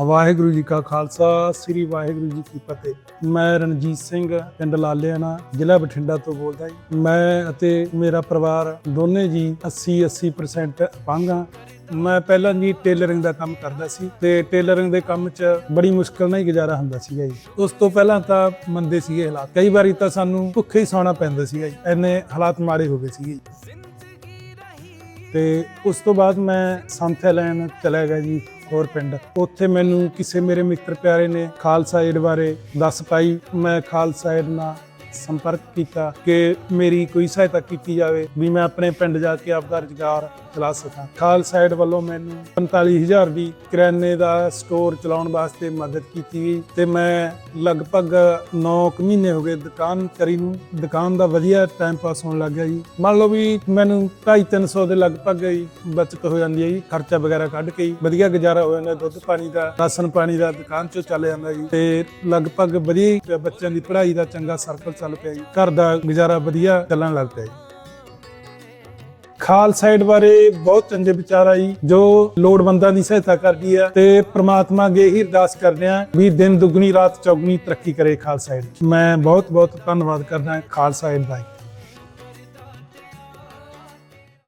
ਵਾਹਿਗੁਰੂ ਜੀ ਕਾ ਖਾਲਸਾ, ਸ੍ਰੀ ਵਾਹਿਗੁਰੂ ਜੀ ਕੀ ਫਤਿਹ। ਮੈਂ ਰਣਜੀਤ ਸਿੰਘ, ਪਿੰਡ ਲਾਲਿਆਣਾ, ਜ਼ਿਲ੍ਹਾ ਬਠਿੰਡਾ ਤੋਂ ਬੋਲਦਾ ਜੀ। ਮੈਂ ਅਤੇ ਮੇਰਾ ਪਰਿਵਾਰ ਦੋਨੇ ਜੀ 80 80% ਅਪੰਗ ਹਾਂ। ਮੈਂ ਪਹਿਲਾਂ ਜੀ ਟੇਲਰਿੰਗ ਦਾ ਕੰਮ ਕਰਦਾ ਸੀ ਤੇ ਟੇਲਰਿੰਗ ਦੇ ਕੰਮ 'ਚ ਬੜੀ ਮੁਸ਼ਕਲ ਨਾਲ ਹੀ ਗੁਜ਼ਾਰਾ ਹੁੰਦਾ ਸੀਗਾ ਜੀ। ਉਸ ਤੋਂ ਪਹਿਲਾਂ ਤਾਂ ਮੰਦੇ ਸੀਗੇ ਹਾਲਾਤ। ਕਈ ਵਾਰੀ ਤਾਂ ਸਾਨੂੰ ਭੁੱਖੇ ਹੀ ਸੌਣਾ ਪੈਂਦਾ ਸੀਗਾ ਜੀ। ਐਨੇ ਹਾਲਾਤ ਮਾੜੇ ਹੋ ਗਏ ਸੀਗੇ ਜੀ। ਤੇ ਉਸ ਤੋਂ ਬਾਅਦ ਮੈਂ ਸੰਥਿਆ ਲੈਣ ਚਲਾ ਗਿਆ ਜੀ। ਹੋਰ ਪਿੰਡ। ਉੱਥੇ ਮੈਨੂੰ ਕਿਸੇ ਮੇਰੇ ਮਿੱਤਰ ਪਿਆਰੇ ਨੇ ਖਾਲਸਾ ਏਡ ਬਾਰੇ ਦੱਸ ਪਾਈ। ਮੈਂ ਖਾਲਸਾ ਏਡ ਨਾਲ ਸੰਪਰਕ ਕੀਤਾ ਕਿ ਮੇਰੀ ਕੋਈ ਸਹਾਇਤਾ ਕੀਤੀ ਜਾਵੇ ਵੀ ਮੈਂ ਆਪਣੇ ਪਿੰਡ ਜਾ ਕੇ ਆਪਦਾ ਰੁਜ਼ਗਾਰ ਚਲਾ ਸਕਾਂ। ਖਾਲ ਏਡ ਵੱਲੋਂ ਮੈਨੂੰ 45000 ਦੀ ਕਿਰਾਨੇ ਦਾ ਸਟੋਰ ਚਲਾਉਣ ਵਾਸਤੇ ਮਦਦ ਕੀਤੀ ਗਈ ਤੇ ਮੈਂ ਲਗਭਗ 9 ਮਹੀਨੇ ਹੋ ਗਏ ਦੁਕਾਨ ਕਰੀ ਨੂੰ। ਦੁਕਾਨ ਦਾ ਵਧੀਆ ਟਾਈਮ ਪਾਸ ਹੋਣ ਲੱਗ ਗਿਆ ਜੀ। ਮੰਨ ਲਓ ਵੀ ਮੈਨੂੰ 250 ਦੇ ਲਗਭਗ ਹੀ ਬਚਤ ਹੋ ਜਾਂਦੀ ਹੈ ਜੀ, ਖਰਚਾ ਵਗੈਰਾ ਕੱਢ ਕੇ ਹੀ ਵਧੀਆ ਗੁਜ਼ਾਰਾ ਹੋ ਜਾਂਦਾ, ਦੁੱਧ ਪਾਣੀ ਦਾ, ਰਾਸ਼ਨ ਪਾਣੀ ਦਾ ਦੁਕਾਨ ਚੋਂ ਚੱਲ ਜਾਂਦਾ ਜੀ। ਤੇ ਲਗਭਗ ਵਧੀਆ ਹੀ ਬੱਚਿਆਂ ਦੀ ਪੜ੍ਹਾਈ ਦਾ ਚੰਗਾ ਸਰਕਲ ਚੱਲ ਪਿਆ ਜੀ। ਘਰ ਦਾ ਗੁਜ਼ਾਰਾ ਵਧੀਆ ਚੱਲਣ ਲੱਗ ਪਿਆ ਜੀ। ਖਾਲਸਾ ਏਡ ਬਾਰੇ ਬਹੁਤ ਚੰਗੇ ਵਿਚਾਰ ਆਈ ਜੋ ਲੋੜਵੰਦਾਂ ਦੀ ਸਹਾਇਤਾ ਕਰਦੀ ਹੈ ਤੇ ਪ੍ਰਮਾਤਮਾ ਅੱਗੇ ਹੀ ਅਰਦਾਸ ਕਰਦੇ ਆ ਵੀ ਦਿਨ ਦੁੱਗਣੀ, ਰਾਤ ਚੌਗਣੀ ਤਰੱਕੀ ਕਰੇ ਖਾਲਸਾ ਏਡ ਮੈਂ ਬਹੁਤ ਬਹੁਤ ਧੰਨਵਾਦ ਕਰਦਾ ਹਾਂ ਖਾਲਸਾ ਦਾ